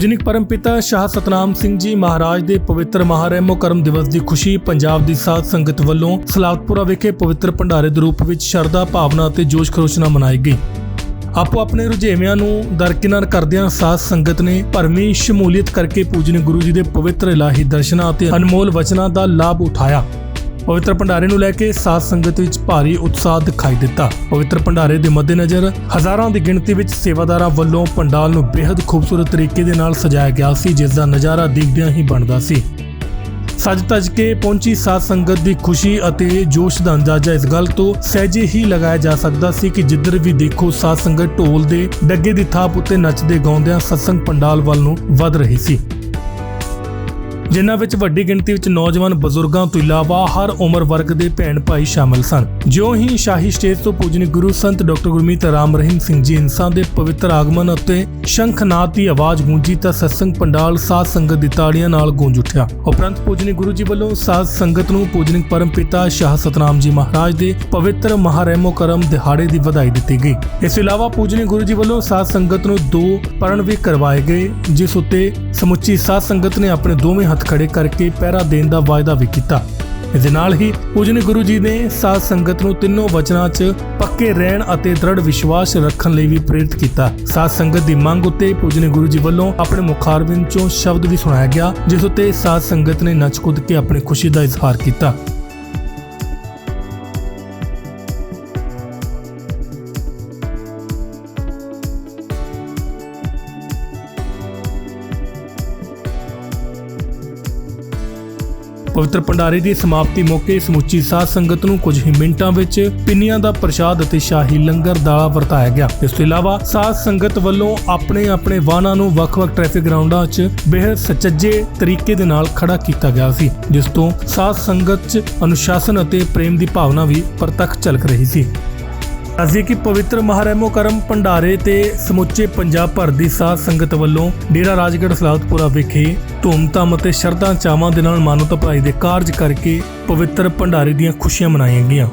ਪੂਜਨਿਕ ਪਰਮਪਿਤਾ ਸ਼ਾਹ ਸਤਨਾਮ ਸਿੰਘ ਜੀ ਮਹਾਰਾਜ ਦੇ ਪਵਿੱਤਰ ਮਹਾਰਹਿਮੋ ਕਰਮ ਦਿਵਸ ਦੀ ਖੁਸ਼ੀ ਪੰਜਾਬ ਦੀ ਸਾਧ ਸੰਗਤ ਵੱਲੋਂ ਸਲਾਵਤਪੁਰਾ ਵਿਖੇ ਪਵਿੱਤਰ ਭੰਡਾਰੇ ਦੇ ਰੂਪ ਵਿੱਚ ਸ਼ਰਧਾ, ਭਾਵਨਾ ਅਤੇ ਜੋਸ਼ ਖਰੋਸ਼ ਨਾਲ ਮਨਾਈ ਗਈ। ਆਪੋ ਆਪਣੇ ਰੁਝੇਵਿਆਂ ਨੂੰ ਦਰਕਿਨਾਰ ਕਰਦਿਆਂ ਸਾਧ ਸੰਗਤ ਨੇ ਭਰਮੀ ਸ਼ਮੂਲੀਅਤ ਕਰਕੇ ਪੂਜਨੀਕ ਗੁਰੂ ਜੀ ਦੇ ਪਵਿੱਤਰ ਇਲਾਹੀ ਦਰਸ਼ਨਾਂ ਅਤੇ ਅਨਮੋਲ ਵਚਨਾਂ ਦਾ ਲਾਭ ਉਠਾਇਆ। ਪਵਿੱਤਰ ਭੰਡਾਰੇ ਨੂੰ ਲੈ ਕੇ ਸਾਧ ਸੰਗਤ ਵਿੱਚ ਭਾਰੀ ਉਤਸ਼ਾਹ ਦਿਖਾਈ ਦਿੱਤਾ। ਪਵਿੱਤਰ ਭੰਡਾਰੇ ਦੇ ਮੱਦੇਨਜ਼ਰ ਹਜ਼ਾਰਾਂ ਦੀ ਗਿਣਤੀ ਵਿੱਚ ਸੇਵਾਦਾਰਾਂ ਵੱਲੋਂ ਪੰਡਾਲ ਨੂੰ ਬੇहद ਖੂਬਸੂਰਤ ਤਰੀਕੇ ਦੇ ਨਾਲ ਸਜਾਇਆ ਗਿਆ ਸੀ, ਜਿਸ ਦਾ ਨਜ਼ਾਰਾ ਦੇਖਦਿਆਂ ਹੀ ਬਣਦਾ ਸੀ। ਸਜ ਤਜ ਕੇ ਪਹੁੰਚੀ ਸਾਧ ਸੰਗਤ ਦੀ ਖੁਸ਼ੀ ਅਤੇ ਜੋਸ਼ ਦਾ ਅੰਦਾਜ਼ਾ ਇਸ ਗੱਲ ਤੋਂ ਸਹਿਜੇ ਹੀ ਲਗਾਇਆ ਜਾ ਸਕਦਾ ਸੀ ਕਿ ਜਿੱਧਰ ਵੀ ਦੇਖੋ ਸਾਧ ਸੰਗਤ ਢੋਲ ਦੇ ਡੱਗੇ ਦੀ ਥਾਪ ਉੱਤੇ ਨੱਚਦੇ ਗਾਉਂਦਿਆਂ ਸਤਸੰਗ ਪੰਡਾਲ ਵੱਲ ਨੂੰ ਵੱਧ ਰਹੀ ਸੀ। ਜਿਨ੍ਹਾਂ ਵਿੱਚ ਵੱਡੀ ਗਿਣਤੀ ਵਿੱਚ ਨੌਜਵਾਨ ਬਜ਼ੁਰਗਾਂ ਤੋਂ ਇਲਾਵਾ ਹਰ ਉਮਰ ਵਰਗ ਦੇ ਭੈਣ ਭਾਈ ਸ਼ਾਮਲ ਸਨ। ਜਿਉਂ ਹੀ ਸ਼ਾਹੀ ਸਟੇਜ ਤੋਂ ਪੂਜਨੀਕ ਗੁਰੂ ਸੰਤ ਡਾਕਟਰ ਗੁਰਮੀਤ ਰਾਮ ਰਹੀਮ ਸਿੰਘ ਜੀ ਇਨਸਾਨ ਦੇ ਪਵਿੱਤਰ ਆਗਮਨ ਅਤੇ ਸ਼ੰਖਨਾਦ ਦੀ ਆਵਾਜ਼ ਗੂੰਜੀ ਤਾਂ ਸਤਸੰਗ ਪੰਡਾਲ ਸਾਧ ਸੰਗਤ ਦੀ ਤਾੜੀਆਂ ਨਾਲ ਗੂੰਜ ਉੱਠਿਆ। ਉਪਰੰਤ ਪੂਜਨੀ ਗੁਰੂ ਜੀ ਵੱਲੋਂ ਸਾਧ ਸੰਗਤ ਨੂੰ ਪਰਮ ਪਿਤਾ ਸ਼ਾਹ ਸਤਨਾਮ ਜੀ ਮਹਾਰਾਜ ਦੇ ਪਵਿੱਤਰ ਮਹਾਰਹਿਮੋ ਕਰਮ ਦਿਹਾੜੇ ਦੀ ਵਧਾਈ ਦਿੱਤੀ ਗਈ। ਇਸ ਤੋਂ ਇਲਾਵਾ ਪੂਜਨੀ ਗੁਰੂ ਜੀ ਵੱਲੋਂ ਸਾਧ ਸੰਗਤ ਨੂੰ ਦੋ ਪਰਨ ਵੀ ਕਰਵਾਏ ਗਏ, ਜਿਸ ਉੱਤੇ ਸਮੁੱਚੀ ਸਾਧ ਸੰਗਤ ਨੇ ਆਪਣੇ ਦੋਵੇਂ ਹੱਥ ਖੜੇ ਕਰਕੇ ਪਹਿਰਾ ਦੇਣ ਦਾ ਵਾਅਦਾ ਵੀ ਕੀਤਾ। ਇਸ ਦੇ ਨਾਲ ਹੀ ਪੂਜਨੀਕ ਗੁਰੂ ਜੀ ਨੇ ਸਾਧ ਸੰਗਤ ਨੂੰ ਤਿੰਨੋਂ ਵਚਨਾਂ 'ਚ ਪੱਕੇ ਰਹਿਣ ਅਤੇ ਦ੍ਰਿੜ ਵਿਸ਼ਵਾਸ ਰੱਖਣ ਲਈ ਵੀ ਪ੍ਰੇਰਿਤ ਕੀਤਾ। ਸਾਧ ਸੰਗਤ ਦੀ ਮੰਗ ਉੱਤੇ ਪੂਜਨ ਗੁਰੂ ਜੀ ਵੱਲੋਂ ਆਪਣੇ ਮੁਖਾਰਬਿੰਦ 'ਚੋਂ ਸ਼ਬਦ ਵੀ ਸੁਣਾਇਆ ਗਿਆ, ਜਿਸ ਉੱਤੇ ਸਾਧ ਸੰਗਤ ਨੇ ਨੱਚ ਕੁੱਦ ਕੇ ਆਪਣੀ ਖੁਸ਼ੀ ਦਾ ਇਜ਼ਹਾਰ ਕੀਤਾ। ਪਵਿੱਤਰ ਭੰਡਾਰੇ ਦੀ ਸਮਾਪਤੀ ਮੌਕੇ ਸਮੁੱਚੀ ਸਾਧ ਸੰਗਤ ਨੂੰ ਕੁਝ ਹੀ ਮਿੰਟਾਂ ਵਿੱਚ ਪਿੰਨੀਆਂ ਦਾ ਪ੍ਰਸ਼ਾਦ ਅਤੇ ਸ਼ਾਹੀ ਲੰਗਰ ਦਾ ਵਰਤਾਇਆ ਗਿਆ। ਇਸ ਤੋਂ ਇਲਾਵਾ ਸਾਧ ਸੰਗਤ ਵੱਲੋਂ ਆਪਣੇ ਆਪਣੇ ਵਾਹਨਾਂ ਨੂੰ ਵੱਖ-ਵੱਖ ਟ੍ਰੈਫਿਕ ਗਰਾਊਂਡਾਂ 'ਚ ਬੇहद ਸੁਚੱਜੇ ਤਰੀਕੇ ਦੇ ਨਾਲ ਖੜਾ ਕੀਤਾ ਗਿਆ ਸੀ, ਜਿਸ ਤੋਂ ਸਾਧ ਸੰਗਤ 'ਚ ਅਨੁਸ਼ਾਸਨ ਅਤੇ ਪ੍ਰੇਮ ਦੀ ਭਾਵਨਾ ਵੀ ਪ੍ਰਤੱਖ ਝਲਕ ਰਹੀ ਸੀ। ਦੱਸਦੀ ਕਿ ਪਵਿੱਤਰ ਮਹਾਰੈਮੋ ਕਰਮ ਭੰਡਾਰੇ ਤੇ ਸਮੁੱਚੇ ਪੰਜਾਬ ਭਰ ਦੀ ਸਾਧ ਸੰਗਤ ਵੱਲੋਂ ਡੇਰਾ ਰਾਜਗੜ੍ਹ ਸਲਾਹਤਪੁਰਾ ਵਿਖੇ ਧੂਮਧਾਮ ਅਤੇ ਸ਼ਰਧਾ ਚਾਵਾਂ ਦੇ ਨਾਲ ਮਾਨਵਤਾ ਭਲਾਈ ਦੇ ਕਾਰਜ ਕਰਕੇ ਪਵਿੱਤਰ ਭੰਡਾਰੇ ਦੀਆਂ ਖੁਸ਼ੀਆਂ ਮਨਾਈਆਂ ਗਈਆਂ।